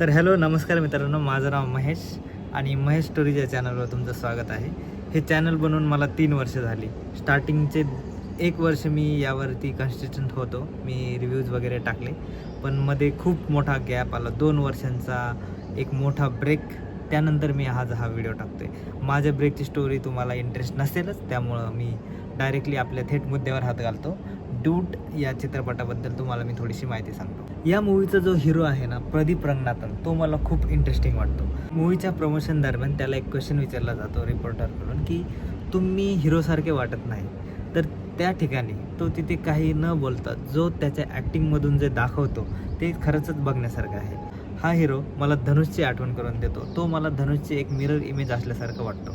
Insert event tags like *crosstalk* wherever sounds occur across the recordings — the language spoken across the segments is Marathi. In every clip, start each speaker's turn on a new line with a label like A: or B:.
A: तर हॅलो नमस्कार मित्रांनो माझं नाव महेश आणि महेश स्टोरीज या चॅनलवर तुमचं स्वागत आहे. हे चॅनल बनवून मला तीन वर्ष झाली. स्टार्टिंगचे एक वर्ष मी यावरती कन्सिस्टंट होतो. मी रिव्ह्यूज वगैरे टाकले. पण मध्ये खूप मोठा गॅप आला. दोन वर्षांचा एक मोठा ब्रेक त्यानंतर मी आज हा व्हिडिओ टाकतोय. माझ्या ब्रेकची स्टोरी तुम्हाला इंटरेस्ट नसेलच. त्यामुळं मी डायरेक्टली आपल्या थेट मुद्द्यावर हात घालतो. ड्यूट या चित्रपटाबद्दल तुम्हाला मी थोडीशी माहिती सांगतो. या मूवीचा जो हिरो आहे ना प्रदीप रंगनाथन तो मला खूप इंटरेस्टिंग वाटतो. मूवीच्या प्रमोशन दरम्यान त्याला एक क्वेश्चन विचारला जातो रिपोर्टरकडून की तुम्ही हिरोसारखे वाटत नाही. तर त्या ठिकाणी तो तिथे काही न बोलता जो त्याच्या ॲक्टिंगमधून जे दाखवतो ते खरंच बघण्यासारखं आहे. हा हिरो मला धनुषची आठवण करून देतो. तो मला धनुषची एक मिरर इमेज असल्यासारखं वाटतो.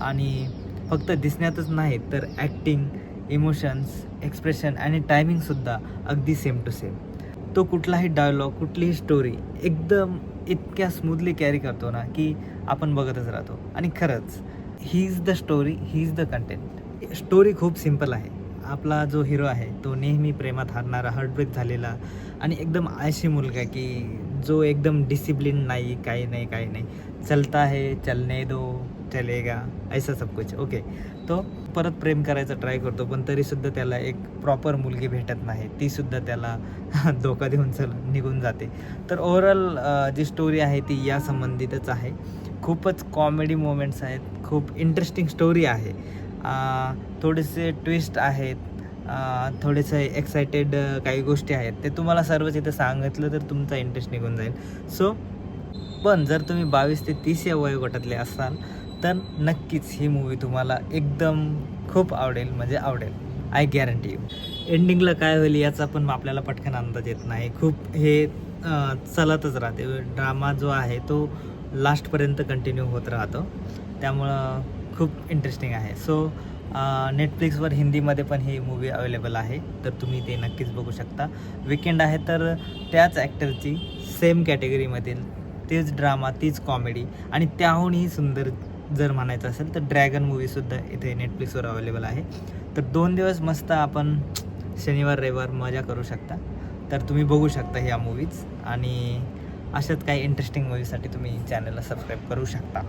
A: आणि फक्त दिसण्यातच नाही तर ॲक्टिंग इमोशन्स एक्सप्रेशन आणि टायमिंगसुद्धा अगदी सेम टू सेम तो कुठलाही डायलॉग कुठलीही स्टोरी एकदम इतक्या स्मूथली कॅरी करतो ना की आपण बघतच राहतो. आणि खरंच ही इज द स्टोरी ही इज द कंटेंट स्टोरी खूप सिंपल आहे. आपला जो हिरो आहे तो नेहमी प्रेमात हारणारा हार्टब्रेक झालेला आणि एकदम आळशी मुलगा की जो एकदम डिसिप्लिन नाही काही नाही काही नाही. चलता है चलने दो चलेगा ऐसा सब कुछ. ओके तो परत प्रेम करायचा ट्राय करतो पण तरीसुद्धा त्याला एक प्रॉपर मुलगी भेटत नाही. तीसुद्धा त्याला *laughs* धोका देऊन चल निघून जाते. तर ओव्हरऑल जी स्टोरी आहे ती या संबंधितच आहे. खूपच कॉमेडी मोमेंट्स आहेत. खूप इंटरेस्टिंग स्टोरी आहे. थोडेसे ट्विस्ट आहेत. थोडेसे एक्सायटेड काही गोष्टी आहेत. ते तुम्हाला सर्वच इथं सांगितलं तर तुमचा इंटरेस्ट निघून जाईल. सो पण जर तुम्ही बावीस ते तीस या वयोगटातले असाल तर नक्कीच ही मूवी तुम्हाला एकदम खूप आवडेल. म्हणजे आवडेल. आय गॅरंटी यू एंडिंगला काय होईल याचा पण आपल्याला पटकन अंदाज येत नाही. खूप हे चलतच चालतच राहते. ड्रामा जो आहे तो लास्टपर्यंत कंटिन्यू होत राहतो. त्यामुळं खूप इंटरेस्टिंग आहे. सो नेटफ्लिक्सवर हिंदीमध्ये पण ही मूवी अवेलेबल आहे. तर तुम्ही ते नक्कीच बघू शकता. विकेंड आहे तर त्याच ॲक्टरची सेम कॅटेगरीमधील तेच ड्रामा तीच कॉमेडी आणि त्याहूनही सुंदर जर म्हणायचं असेल तर ड्रॅगन मूवीसुद्धा इथे नेटफ्लिक्सवर अवेलेबल आहे. तर दोन दिवस मस्त आपण शनिवार रविवार मजा करू शकता. तर तुम्ही बघू शकता ह्या मूवीज आणि अशाच काही इंटरेस्टिंग मूवीसाठी तुम्ही चॅनलला सबस्क्राईब करू शकता.